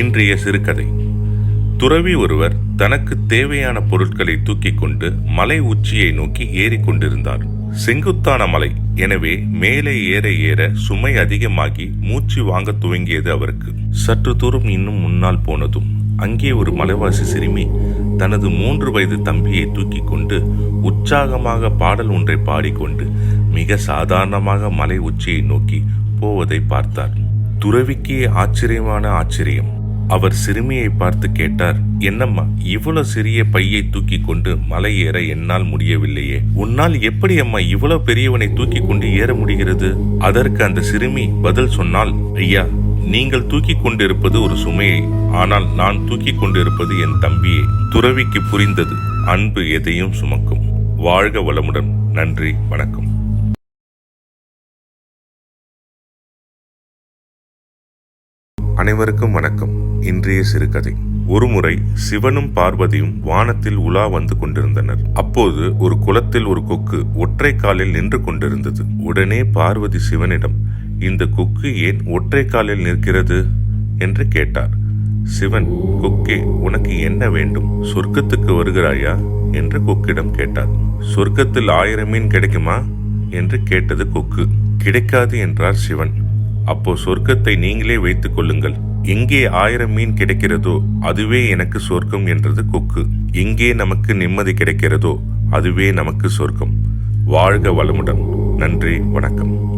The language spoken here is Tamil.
இன்றைய சிறுகதை. துறவி ஒருவர் தனக்கு தேவையான பொருட்களை தூக்கிக் கொண்டு மலை உச்சியை நோக்கி ஏறிக்கொண்டிருந்தார் செங்குத்தான மலை எனவே மேலே ஏற ஏற சுமை அதிகமாகி மூச்சு வாங்க துவங்கியது அவருக்கு. சற்று தூரம் இன்னும் முன்னால் போனதும் அங்கே ஒரு மலைவாசி சிறுமி தனது மூன்று வயது தம்பியை தூக்கிக் கொண்டு உற்சாகமாக பாடல் ஒன்றை பாடிக்கொண்டு மிக சாதாரணமாக மலை உச்சியை நோக்கி போவதை பார்த்தார். துறவிக்கே ஆச்சரியமான ஆச்சரியம். அவர் சிறுமியை பார்த்து கேட்டார் என்னம்மா இவ்வளவு சிறிய பையை தூக்கி கொண்டு மலை ஏற என்னால் முடியவில்லையே. உன்னால் எப்படி அம்மா இவ்வளவு பெரியவனை தூக்கி கொண்டு ஏற முடிகிறது? அதற்கு அந்த சிறுமி பதில் சொன்னால் ஐயா நீங்கள் தூக்கி கொண்டிருப்பது ஒரு சுமையை ஆனால் நான் தூக்கி கொண்டிருப்பது என் தம்பியே. துறவிக்கு புரிந்தது அன்பு எதையும் சுமக்கும். வாழ்க வளமுடன். நன்றி வணக்கம். அனைவருக்கும் வணக்கம். இன்றைய சிறுகதை. ஒருமுறை சிவனும் பார்வதியும் வானத்தில் உலா வந்து கொண்டிருந்தனர். அப்போது ஒரு குளத்தில் ஒரு கொக்கு ஒற்றை காலில் நின்று கொண்டிருந்தது. உடனே பார்வதி சிவனிடம் இந்த கொக்கு ஏன் ஒற்றை காலில் நிற்கிறது? என்று கேட்டார். சிவன் கொக்கே உனக்கு என்ன வேண்டும்? சொர்க்கத்துக்கு வருகிறாயா? என்று கொக்கிடம் கேட்டார். சொர்க்கத்தில் ஆயிரம் மீன் கிடைக்குமா? என்று கேட்டது கொக்கு. கிடைக்காது என்றார் சிவன். அப்போ சொர்க்கத்தை நீங்களே வைத்துக் கொள்ளுங்கள். எங்கே ஆயிரம் மீன் கிடைக்கிறதோ அதுவே எனக்கு சொர்க்கம் என்றது கொக்கு. எங்கே நமக்கு நிம்மதி கிடைக்கிறதோ அதுவே நமக்கு சொர்க்கம். வாழ்க வளமுடன். நன்றி வணக்கம்.